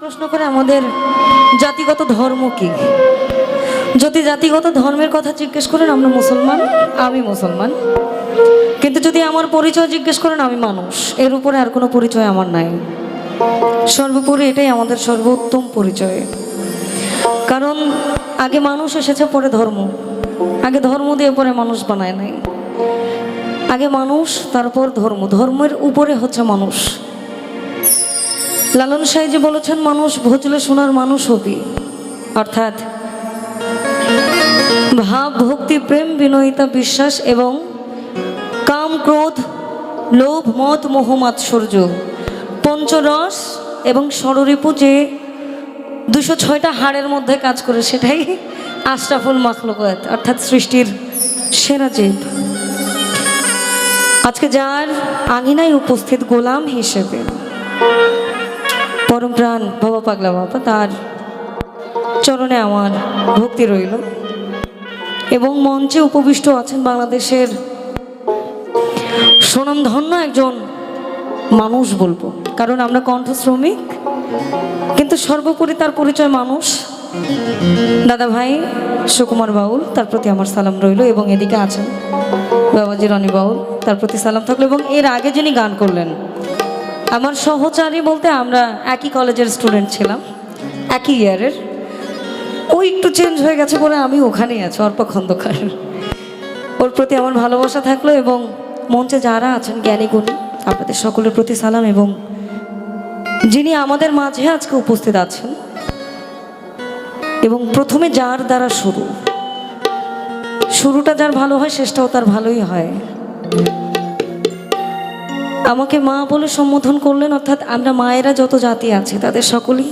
প্রশ্ন করে আমাদের জাতিগত ধর্ম কি? যদি জাতিগত ধর্মের কথা জিজ্ঞেস করেন, আমরা মুসলমান, আমি মুসলমান। কিন্তু যদি আমার পরিচয় জিজ্ঞেস করেন, আমি মানুষ। এর উপরে আর কোনো পরিচয় আমার নাই। সর্বোপরি এটাই আমাদের সর্বোত্তম পরিচয়। কারণ আগে মানুষ এসেছে, পরে ধর্ম। আগে ধর্ম দিয়ে পরে মানুষ বানায় নাই। আগে মানুষ, তারপর ধর্ম। ধর্মের উপরে হচ্ছে মানুষ। লালন সাহেজি বলেছেন, মানুষ ভজলে শোনার মানুষ হবি। অর্থাৎ ভাব, ভক্তি, প্রেম, বিনয়িতা, বিশ্বাস এবং কাম, ক্রোধ, লোভ, মত, মোহ, মাৎসর্য। পঞ্চরস এবং ষড়রিপু যে দুশো ছয়টা হাড়ের মধ্যে কাজ করে, সেটাই আশরাফুল মাখলুকাত, অর্থাৎ সৃষ্টির সেরা জীব আজকে যার আঙিনায় উপস্থিত গোলাম হিসেবে পরম প্রাণ বাবা পাগলা বাবা তার চরণে আমার ভক্তি রইল। এবং মঞ্চে উপবিষ্ট আছেন বাংলাদেশের সুনামধন্য একজন মানুষ বলব। কারণ আমরা কণ্ঠ শ্রমিক কিন্তু সর্বোপরি তার পরিচয় মানুষ। দাদা ভাই সুকুমার বাউল, তার প্রতি আমার সালাম রইল এবং এদিকে আছেন বাবাজি রনি বাউল, তার প্রতি সালাম থাকল এবং এর আগে যিনি গান করলেন আমার সহচারী বলতে আমরা একই কলেজের স্টুডেন্ট ছিলাম, একই ইয়ারের ও একটু চেঞ্জ হয়ে গেছে বলে আমি ওখানেই আছি অর্প খন্দকার ওর প্রতি আমার ভালোবাসা থাকল এবং মঞ্চে যারা আছেন জ্ঞানী গুণী, আপনাদের সকলের প্রতি সালাম এবং যিনি আমাদের মাঝে আজকে উপস্থিত আছেন এবং প্রথমে যার দ্বারা শুরু, শুরুটা যার ভালো হয়, শেষটাও তার ভালোই হয়। আমাকে মা বলে সম্বোধন করলেন, অর্থাৎ আমরা মায়েরা যত জাতি আছে, তাদের সকলেই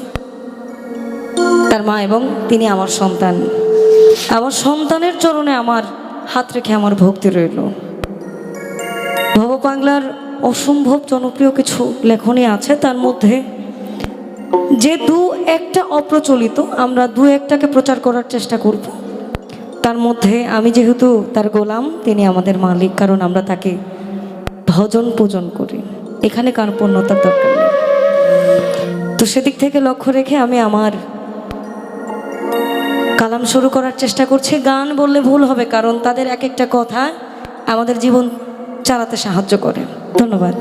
তার মা এবং তিনি আমার সন্তান। আমার সন্তানের চরণে আমার হাত রেখে আমার ভক্তি রইল। ভব বাংলার অসম্ভব জনপ্রিয় কিছু লেখনী আছে, তার মধ্যে যে দু একটা অপ্রচলিত, আমরা দু একটাকে প্রচার করার চেষ্টা করব। তার মধ্যে আমি যেহেতু তার গোলাম, তিনি আমাদের মালিক, কারণ আমরা তাকে ভজন পূজন করি। এখানে কার পূর্ণতার দরকার নেই। তো সেদিক থেকে লক্ষ্য রেখে আমি আমার কালাম শুরু করার চেষ্টা করছি। গান বললে ভুল হবে, কারণ তাদের এক একটা কথা আমাদের জীবন চালাতে সাহায্য করে। ধন্যবাদ।